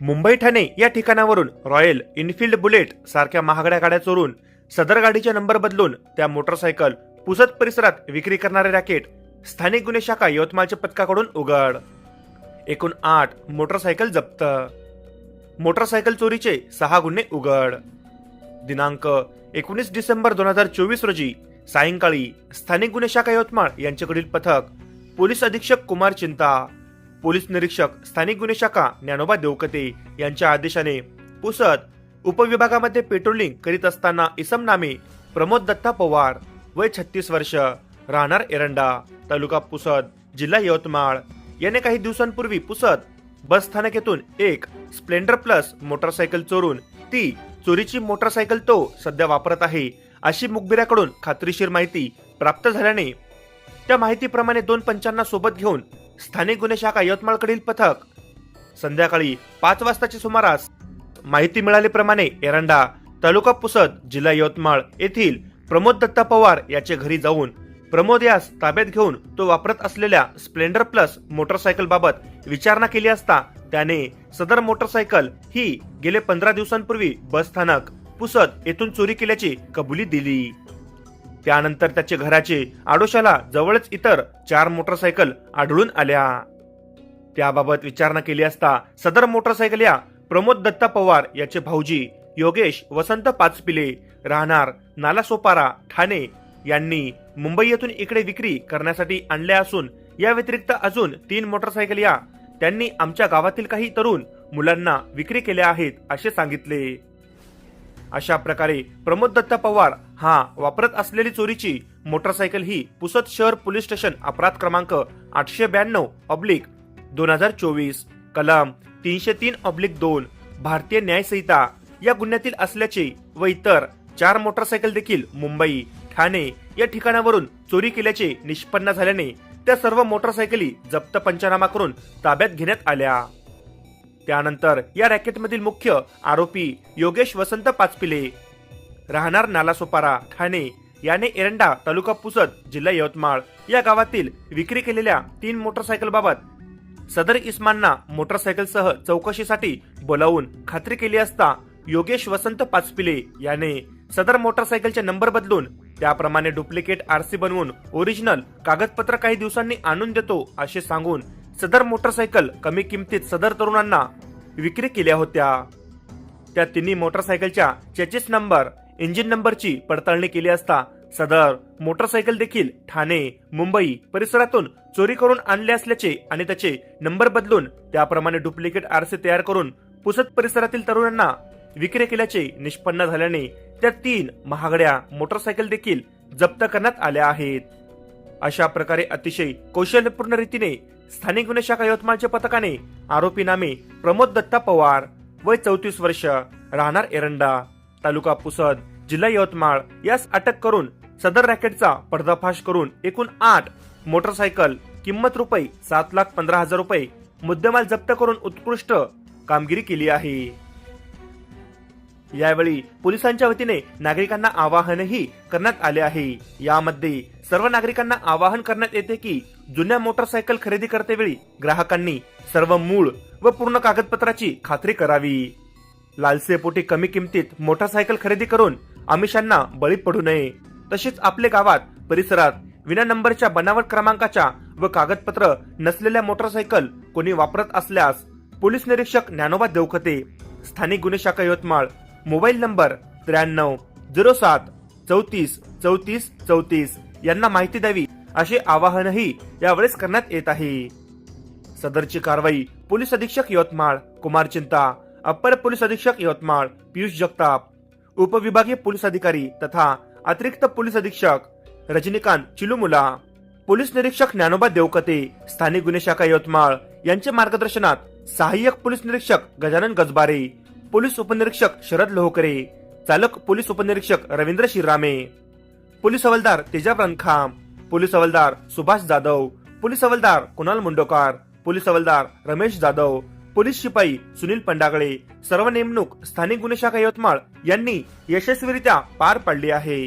मुंबई ठाणे या ठिकाणावरून royal Enfield bullet सारख्या महागड्या गाड्या चोरून सदर गाडीचे नंबर बदलून त्या मोटरसायकल पुसद परिसरात विक्री करणारे रॅकेट स्थानिक गुन्हे शाखा यवतमाळच्या पथकाकडून उघड. एकूण आठ मोटरसायकल जप्त. मोटरसायकल चोरीचे सहा गुन्हे उघड. दिनांक एकोणीस डिसेंबर दोन हजार चोवीस रोजी सायंकाळी स्थानिक गुन्हे शाखा यवतमाळ यांच्याकडील पथक पोलीस अधीक्षक कुमार चिंता पोलीस निरीक्षक स्थानिक गुन्हे शाखा ज्ञानोबा देवकते यांच्या आदेशाने पुसद उपविभागामध्ये पेट्रोलिंग करीत असताना इसम नामे प्रमोद दत्ता पवार वय छत्तीस वर्ष राहणार एरंडा तालुका पुसद जिल्हा यवतमाळ. याने काही दिवसांपूर्वी पुसद बस स्थानकेतून एक स्प्लेंडर प्लस मोटरसायकल चोरून ती चोरीची मोटरसायकल तो सध्या वापरत आहे अशी मुखबिराकडून खात्रीशीर माहिती प्राप्त झाल्याने त्या माहितीप्रमाणे दोन पंचांना सोबत घेऊन स्थानिक गुन्हे शाखा यवतमाळकडील पथक. संध्याकाळी पाच वाजताच्या सुमारास माहिती मिळाल्याप्रमाणे एरंडा तालुका पुसद जिल्हा यवतमाळ येथील प्रमोद दत्ता पवार याचे घरी जाऊन प्रमोद यास ताब्यात घेऊन तो वापरत असलेल्या स्प्लेंडर प्लस मोटरसायकल बाबत विचारणा केली असता त्याने सदर मोटरसायकल ही गेले पंधरा दिवसांपूर्वी बस स्थानक पुसद येथून चोरी केल्याची कबुली दिली. त्यानंतर त्याचे घराचे आडोशाला जवळच इतर चार मोटरसायकल आढळून आल्या. त्याबाबत विचारणा केली असता सदर मोटरसायकल या प्रमोद दत्ता पवार याचे भाऊजी योगेश वसंत पाचपिले राहणार नालासोपारा ठाणे यांनी मुंबई येथून इकडे विक्री करण्यासाठी आणल्या असून या व्यतिरिक्त अजून तीन मोटरसायकल या त्यांनी आमच्या गावातील काही तरुण मुलांना विक्री केल्या आहेत असे सांगितले. अशा प्रकारे प्रमोद दत्ता पवार हा वापरत असलेली चोरीची मोटरसायकल ही पुसद शहर पोलीस स्टेशन अपराध क्रमांक आठशे ब्याण्णव ऑब्लिक दोन हजार चोवीस कलम तीनशे तीन ऑब्लिक दोन भारतीय न्यायसंहिता या गुन्ह्यातील असल्याचे व इतर चार मोटरसायकल देखील मुंबई ठाणे या ठिकाणावरून चोरी केल्याचे निष्पन्न झाल्याने त्या सर्व मोटरसायकली जप्त पंचनामा करून ताब्यात घेण्यात आल्या. त्यानंतर या रॅकेटमधील मुख्य आरोपी योगेश वसंत पाचपिले. राहणार नालासोपारा ठाणे याने एरंडा तालुका पुसद जिल्हा यवतमाळ या गावातील विक्री केलेल्या तीन मोटरसायकल बाबत सदर इस्मानना मोटरसायकलसह चौकशीसाठी बोलावून खात्री केली असता योगेश वसंत पाचपिले याने सदर मोटरसायकलचे नंबर बदलून त्याप्रमाणे डुप्लिकेट आरसी बनवून ओरिजिनल कागदपत्र काही दिवसांनी आणून देतो असे सांगून सदर मोटरसायकल कमी किमतीत सदर तरुणांना विक्री केल्या होत्या. त्या तिन्ही मोटरसायकलच्या चेचिस नंबर इंजिन नंबरची पडताळणी केली असता सदर मोटरसायकल देखील ठाणे मुंबई परिसरातून चोरी करून आणले असल्याचे आणि त्याचे नंबर बदलून त्याप्रमाणे डुप्लिकेट आरसे तयार करून पुसद परिसरातील तरुणांना विक्री केल्याचे निष्पन्न झाल्याने त्या तीन महागड्या मोटरसायकल देखील जप्त करण्यात आल्या आहेत. अशा प्रकारे अतिशय कौशल्यपूर्ण रीतीने स्थानिक गुन्हे शाखा यवतमाळच्या पथकाने आरोपी नामे प्रमोद दत्ता पवार वय चौतीस वर्ष राहणार एरंडा तालुका पुसद जिल्हा यवतमाळ यास अटक करून सदर रॅकेटचा पर्दाफाश करून एकूण आठ मोटरसायकल किंमत रुपये सात लाख पंधरा हजार रुपये मुद्देमाल जप्त करून उत्कृष्ट कामगिरी केली आहे. यावेळी पोलिसांच्या वतीने नागरिकांना आवाहनही करण्यात आले आहे. यामध्ये सर्व नागरिकांना आवाहन करण्यात येते की जुन्या मोटरसायकल खरेदी करतेवेळी ग्राहकांनी सर्व मूळ व पूर्ण कागदपत्राची खात्री करावी. लालसेपोटी कमी किमतीत मोटरसायकल खरेदी करून आमिषांना बळी पडू नये. तसेच आपले गावात परिसरात विना नंबरच्या बनावट क्रमांकाच्या व कागदपत्र नसलेल्या मोटरसायकल कोणी वापरत असल्यास पोलीस निरीक्षक ज्ञानोबा देवखते स्थानिक गुन्हे शाखा यवतमाळ मोबाईल नंबर त्र्याण्णव झिरो सात चौतीस चौतीस चौतीस यांना माहिती द्यावी असे आवाहनही यावेळेस करण्यात येत आहे. सदरची कारवाई पोलीस अधीक्षक यवतमाळ कुमार चिंता अप्पर पोलीस अधीक्षक यवतमाळ पियुष जगताप उपविभागीय पोलीस अधिकारी तथा अतिरिक्त पोलीस अधीक्षक रजनीकांत चिलुमुला पोलीस निरीक्षक ज्ञानोबा देवकते स्थानिक गुन्हे शाखा यवतमाळ यांच्या मार्गदर्शनात सहाय्यक पोलीस निरीक्षक गजानन गजबारे पोलीस उपनिरीक्षक शरद लोहकरे चालक पोलीस उपनिरीक्षक रवींद्र शिरामे पोलीस हवालदार तेजाब खाम पोलीस हवालदार सुभाष जाधव पोलीस हवालदार कुणाल मुंडोकार पोलीस हवालदार रमेश जाधव पोलीस शिपाई सुनील पंडागळे सर्व नेमणूक स्थानिक गुन्हे शाखा यवतमाळ यांनी यशस्वीरित्या पार पाडली आहे.